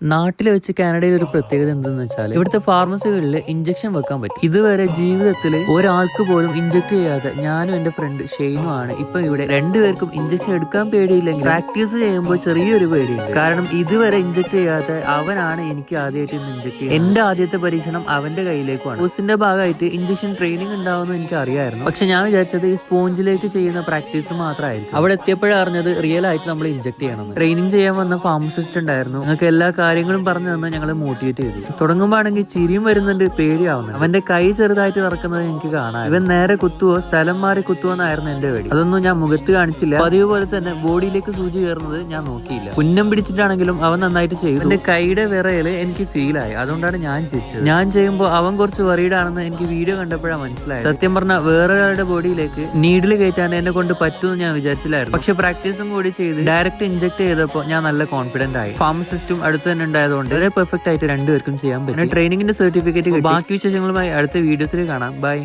നാട്ടിൽ വെച്ച് കാനഡയിൽ ഒരു പ്രത്യേകത എന്തെന്ന് വെച്ചാൽ ഇവിടുത്തെ ഫാർമസികളിൽ ഇഞ്ചക്ഷൻ വെക്കാൻ പറ്റും. ഇതുവരെ ജീവിതത്തിൽ ഒരാൾക്ക് പോലും ഇഞ്ചക്ട് ചെയ്യാതെ ഞാനും എന്റെ ഫ്രണ്ട് ഷെയ്നും ആണ് ഇപ്പൊ ഇവിടെ രണ്ടുപേർക്കും ഇഞ്ചക്ഷൻ എടുക്കാൻ പേടിയില്ലെങ്കിൽ പ്രാക്ടീസ് ചെയ്യുമ്പോൾ ചെറിയൊരു പേടിയുണ്ട്. കാരണം ഇതുവരെ ഇഞ്ചക്ട് ചെയ്യാതെ അവനാണ് എനിക്ക് ആദ്യമായിട്ട് ഇന്ന് ഇഞ്ചക്ട് ചെയ്യുന്നത്. എന്റെ ആദ്യത്തെ പരീക്ഷണം അവന്റെ കയ്യിലേക്കാണ് കോഴ്സിന്റെ ഭാഗമായിട്ട് ഇഞ്ചക്ഷൻ ട്രെയിനിങ് ഉണ്ടാവുമെന്ന് എനിക്ക് അറിയായിരുന്നു പക്ഷെ ഞാൻ വിചാരിച്ചത് ഈ സ്പോഞ്ചിലേക്ക് ചെയ്യുന്ന പ്രാക്ടീസ് മാത്രമായിരുന്നു അവിടെ എത്തിയപ്പോഴാണ് അറിഞ്ഞത് റിയൽ ആയിട്ട് നമ്മൾ ഇഞ്ചക്ട് ചെയ്യണം ട്രെയിനിങ് ചെയ്യാൻ വന്ന ഫാർമസിസ്റ്റ് ഉണ്ടായിരുന്നു. നിങ്ങൾക്ക് എല്ലാ കാര്യങ്ങളും പറഞ്ഞു തന്ന് ഞങ്ങളെ മോട്ടിവേറ്റ് ചെയ്തു. തുടങ്ങുമ്പോൾ ആണെങ്കിൽ ചിരിയും വരുന്നുണ്ട് പേടിയാവുന്നു അവന്റെ കൈ ചെറുതായിട്ട് നടക്കുന്നത് എനിക്ക് കാണാം ഇവൻ നേരെ കുത്തുവോ സ്ഥലം മാറി കുത്തുവോ എന്നായിരുന്നു എന്റെ പേടി. അതൊന്നും ഞാൻ മുഖത്ത് കാണിച്ചില്ല. പതിവ് പോലെ തന്നെ ബോഡിയിലേക്ക് സൂചി കയറുന്നത് ഞാൻ നോക്കിയില്ല. പുന്നം പിടിച്ചിട്ടാണെങ്കിലും അവൻ നന്നായിട്ട് ചെയ്തു. എന്റെ കൈയുടെ വിറയിൽ എനിക്ക് ഫീൽ ആയി. അതുകൊണ്ടാണ് ഞാൻ ചിരിച്ചത്. ഞാൻ ചെയ്യുമ്പോൾ അവൻ കുറച്ച് ആണെന്ന് എനിക്ക് വീഡിയോ കണ്ടപ്പോഴാണ് മനസ്സിലായത്. സത്യം പറഞ്ഞാൽ വേറെ ഒരാളുടെ ബോഡിയിലേക്ക് നീഡിൽ കയറ്റാൻ എന്നെ കൊണ്ട് പറ്റുമെന്ന് ഞാൻ വിചാരിച്ചില്ലായിരുന്നു. പക്ഷെ പ്രാക്ടീസും കൂടി ചെയ്ത് ഡയറക്റ്റ് ഇഞ്ചക്ട് ചെയ്തപ്പോൾ ഞാൻ നല്ല കോൺഫിഡന്റ് ആയി. ഫാർമസിസ്റ്റും അടുത്ത് തന്നെ ഉണ്ടായതുകൊണ്ട് വളരെ പെർഫെക്റ്റ് ആയിട്ട് രണ്ടുപേർക്കും ചെയ്യാൻ പറ്റും. ട്രെയിനിങ്ങിന്റെ സർട്ടിഫിക്കറ്റ് ബാക്കി വിശേഷങ്ങളുമായി അടുത്ത വീഡിയോസിൽ കാണാം. ബൈ